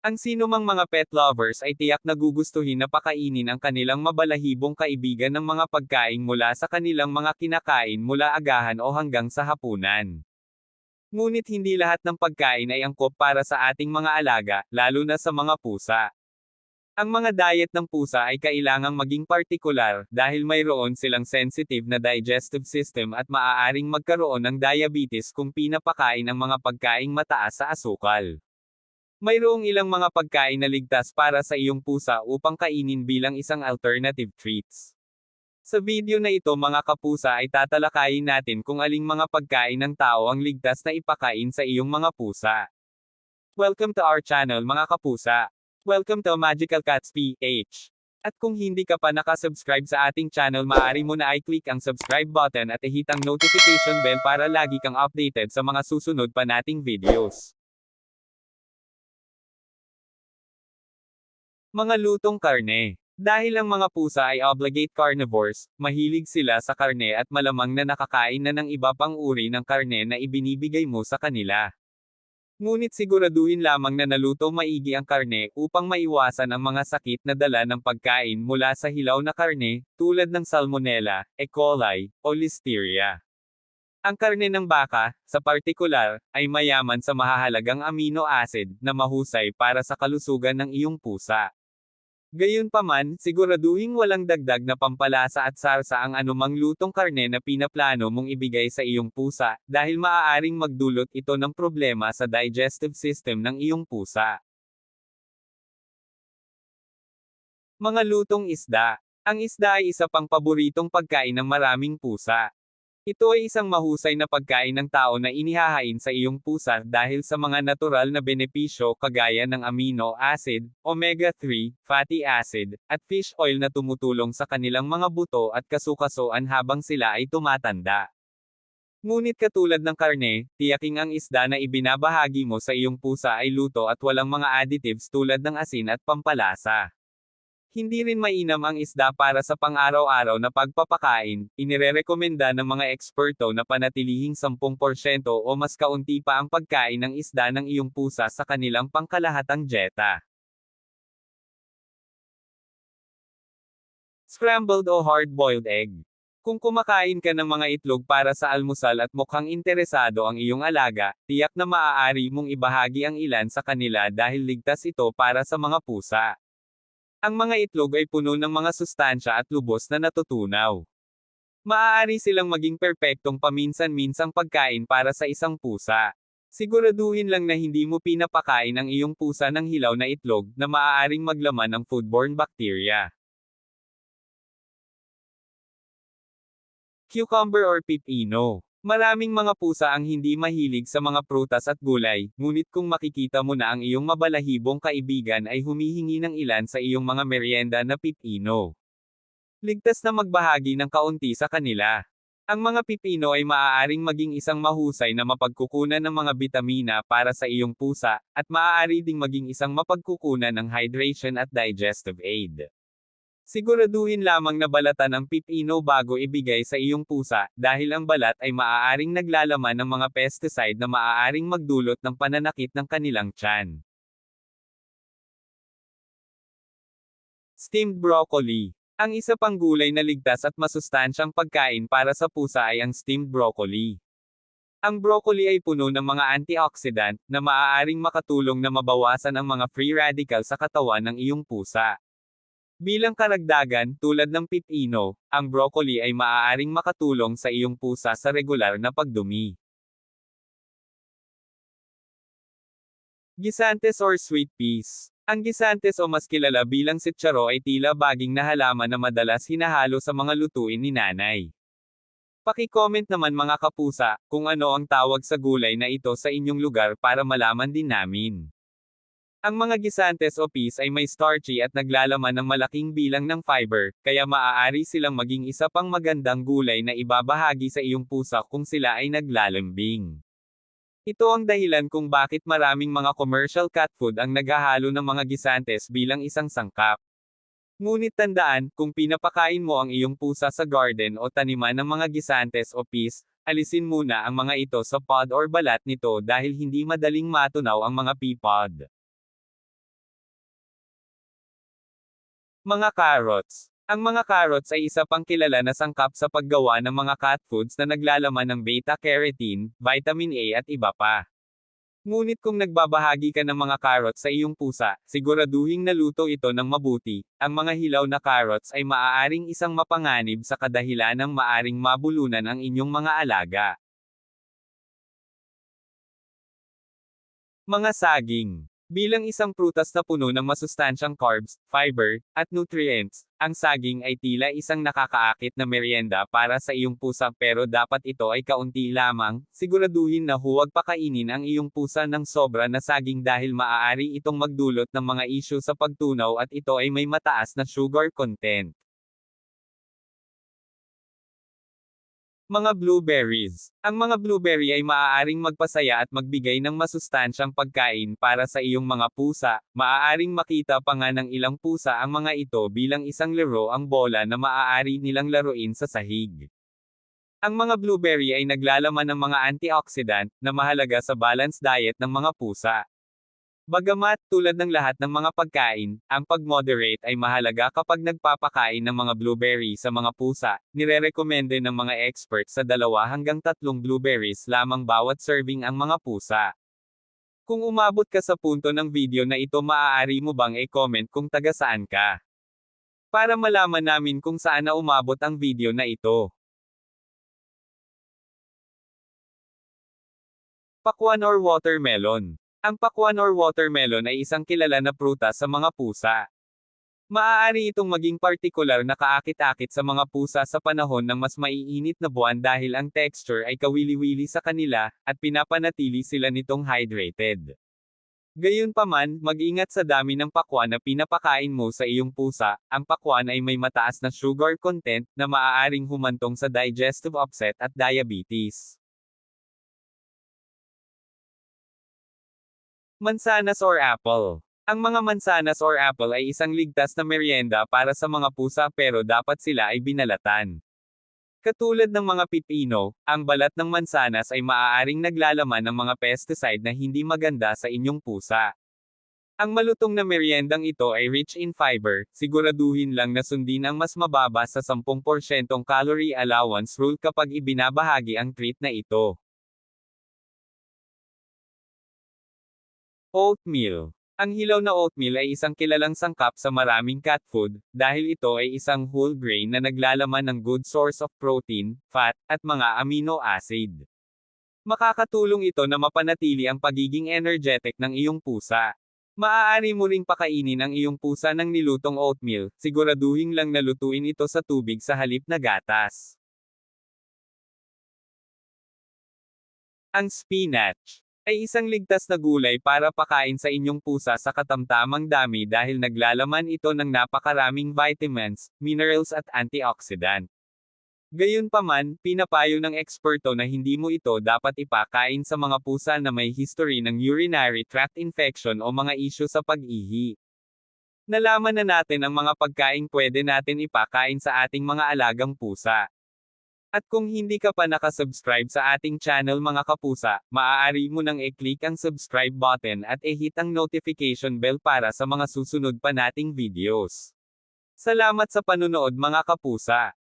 Ang sinumang mga pet lovers ay tiyak na gugustuhin na pakainin ang kanilang mabalahibong kaibigan ng mga pagkain mula sa kanilang mga kinakain mula agahan o hanggang sa hapunan. Ngunit hindi lahat ng pagkain ay angkop para sa ating mga alaga, lalo na sa mga pusa. Ang mga diet ng pusa ay kailangang maging partikular dahil mayroon silang sensitive na digestive system at maaaring magkaroon ng diabetes kung pinapakain ang mga pagkaing mataas sa asukal. Mayroong ilang mga pagkain na ligtas para sa iyong pusa upang kainin bilang isang alternative treats. Sa video na ito mga kapusa ay tatalakayin natin kung aling mga pagkain ng tao ang ligtas na ipakain sa iyong mga pusa. Welcome to our channel mga kapusa. Welcome to Magical Cats PH. At kung hindi ka pa nakasubscribe sa ating channel maaari mo na i-click ang subscribe button at i-hit ang notification bell para lagi kang updated sa mga susunod pa nating videos. Mga lutong karne. Dahil ang mga pusa ay obligate carnivores, mahilig sila sa karne at malamang na nakakain na ng iba pang uri ng karne na ibinibigay mo sa kanila. Ngunit siguraduhin lamang na naluto maigi ang karne upang maiwasan ang mga sakit na dala ng pagkain mula sa hilaw na karne, tulad ng Salmonella, E. coli, o Listeria. Ang karne ng baka, sa partikular, ay mayaman sa mahahalagang amino acid na mahusay para sa kalusugan ng iyong pusa. Gayunpaman, siguraduhing walang dagdag na pampalasa at sarsa ang anumang lutong karne na pinaplano mong ibigay sa iyong pusa, dahil maaaring magdulot ito ng problema sa digestive system ng iyong pusa. Mga lutong isda. Ang isda ay isa pang paboritong pagkain ng maraming pusa. Ito ay isang mahusay na pagkain ng tao na inihahain sa iyong pusa dahil sa mga natural na benepisyo kagaya ng amino acid, omega-3, fatty acid, at fish oil na tumutulong sa kanilang mga buto at kasukasuan habang sila ay tumatanda. Ngunit katulad ng karne, tiyaking ang isda na ibinabahagi mo sa iyong pusa ay luto at walang mga additives tulad ng asin at pampalasa. Hindi rin mainam ang isda para sa pang-araw-araw na pagpapakain, inirerekomenda ng mga eksperto na panatilihing 10% o mas kaunti pa ang pagkain ng isda ng iyong pusa sa kanilang pangkalahatang dieta. Scrambled o hard-boiled egg. Kung kumakain ka ng mga itlog para sa almusal at mukhang interesado ang iyong alaga, tiyak na maaari mong ibahagi ang ilan sa kanila dahil ligtas ito para sa mga pusa. Ang mga itlog ay puno ng mga sustansya at lubos na natutunaw. Maaari silang maging perpektong paminsan-minsang pagkain para sa isang pusa. Siguraduhin lang na hindi mo pinapakain ang iyong pusa ng hilaw na itlog na maaaring maglaman ng foodborne bacteria. Cucumber or pipino Maraming mga pusa ang hindi mahilig sa mga prutas at gulay, ngunit kung makikita mo na ang iyong mabalahibong kaibigan ay humihingi ng ilan sa iyong mga merienda na pipino. Ligtas na magbahagi ng kaunti sa kanila. Ang mga pipino ay maaaring maging isang mahusay na mapagkukunan ng mga bitamina para sa iyong pusa, at maaari ding maging isang mapagkukunan ng hydration at digestive aid. Siguraduhin lamang na balatan ang pipino bago ibigay sa iyong pusa, dahil ang balat ay maaaring naglalaman ng mga pesticide na maaaring magdulot ng pananakit ng kanilang tiyan. Steamed broccoli. Ang isa pang gulay na ligtas at masustansyang pagkain para sa pusa ay ang steamed broccoli. Ang broccoli ay puno ng mga antioxidant na maaaring makatulong na mabawasan ang mga free radical sa katawan ng iyong pusa. Bilang karagdagan, tulad ng pipino, ang broccoli ay maaaring makatulong sa iyong pusa sa regular na pagdumi. Gisantes or sweet peas. Ang gisantes o mas kilala bilang sitcharo ay tila baging na halaman na madalas hinahalo sa mga lutuin ni nanay. Paki-comment naman mga kapusa, kung ano ang tawag sa gulay na ito sa inyong lugar para malaman din namin. Ang mga gisantes o peas ay may starchy at naglalaman ng malaking bilang ng fiber, kaya maaari silang maging isa pang magandang gulay na ibabahagi sa iyong pusa kung sila ay naglalambing. Ito ang dahilan kung bakit maraming mga commercial cat food ang naghahalo ng mga gisantes bilang isang sangkap. Ngunit tandaan, kung pinapakain mo ang iyong pusa sa garden o taniman ng mga gisantes o peas, alisin muna ang mga ito sa pod or balat nito dahil hindi madaling matunaw ang mga pea pod. Mga carrots. Ang mga carrots ay isa pang kilala na sangkap sa paggawa ng mga cat foods na naglalaman ng beta-carotene, vitamin A at iba pa. Ngunit kung nagbabahagi ka ng mga carrots sa iyong pusa, siguraduhing naluto ito ng mabuti. Ang mga hilaw na carrots ay maaaring isang mapanganib sa kadahilan ng maaring mabulunan ang inyong mga alaga. Mga saging. Bilang isang prutas na puno ng masustansyang carbs, fiber, at nutrients, ang saging ay tila isang nakakaakit na merienda para sa iyong pusa pero dapat ito ay kaunti lamang, siguraduhin na huwag pakainin ang iyong pusa ng sobra na saging dahil maaari itong magdulot ng mga isyu sa pagtunaw at ito ay may mataas na sugar content. Mga blueberries. Ang mga blueberry ay maaaring magpasaya at magbigay ng masustansyang pagkain para sa iyong mga pusa. Maaaring makita pa nga ng ilang pusa ang mga ito bilang isang laro ang bola na maaari nilang laruin sa sahig. Ang mga blueberry ay naglalaman ng mga antioxidant na mahalaga sa balanced diet ng mga pusa. Bagamat, tulad ng lahat ng mga pagkain, ang pag-moderate ay mahalaga kapag nagpapakain ng mga blueberry sa mga pusa, nirerekomende ng mga experts sa dalawa hanggang tatlong blueberries lamang bawat serving ang mga pusa. Kung umabot ka sa punto ng video na ito maaari mo bang e-comment kung taga saan ka? Para malaman namin kung saan na umabot ang video na ito. Pakwan or watermelon. Ang pakwan or watermelon ay isang kilala na prutas sa mga pusa. Maaari itong maging partikular na kaakit-akit sa mga pusa sa panahon ng mas maiinit na buwan dahil ang texture ay kawili-wili sa kanila, at pinapanatili sila nitong hydrated. Gayunpaman, mag-ingat sa dami ng pakwan na pinapakain mo sa iyong pusa, ang pakwan ay may mataas na sugar content na maaaring humantong sa digestive upset at diabetes. Mansanas or apple. Ang mga mansanas or apple ay isang ligtas na merienda para sa mga pusa pero dapat sila ay binalatan. Katulad ng mga pipino, ang balat ng mansanas ay maaaring naglalaman ng mga pesticide na hindi maganda sa inyong pusa. Ang malutong na meriendang ito ay rich in fiber, siguraduhin lang na sundin ang mas mababa sa 10% calorie allowance rule kapag ibinabahagi ang treat na ito. Oatmeal. Ang hilaw na oatmeal ay isang kilalang sangkap sa maraming cat food, dahil ito ay isang whole grain na naglalaman ng good source of protein, fat, at mga amino acid. Makakatulong ito na mapanatili ang pagiging energetic ng iyong pusa. Maaari mo ring pakainin ang iyong pusa ng nilutong oatmeal, siguraduhin lang nalutuin ito sa tubig sa halip na gatas. Ang spinach ay isang ligtas na gulay para pakain sa inyong pusa sa katamtamang dami dahil naglalaman ito ng napakaraming vitamins, minerals at antioxidant. Gayunpaman, pinapayo ng eksperto na hindi mo ito dapat ipakain sa mga pusa na may history ng urinary tract infection o mga isyo sa pag-ihi. Nalaman na natin ang mga pagkain pwede natin ipakain sa ating mga alagang pusa. At kung hindi ka pa nakasubscribe sa ating channel mga kapusa, maaari mo nang i-click ang subscribe button at i-hit ang notification bell para sa mga susunod pa nating videos. Salamat sa panunood mga kapusa.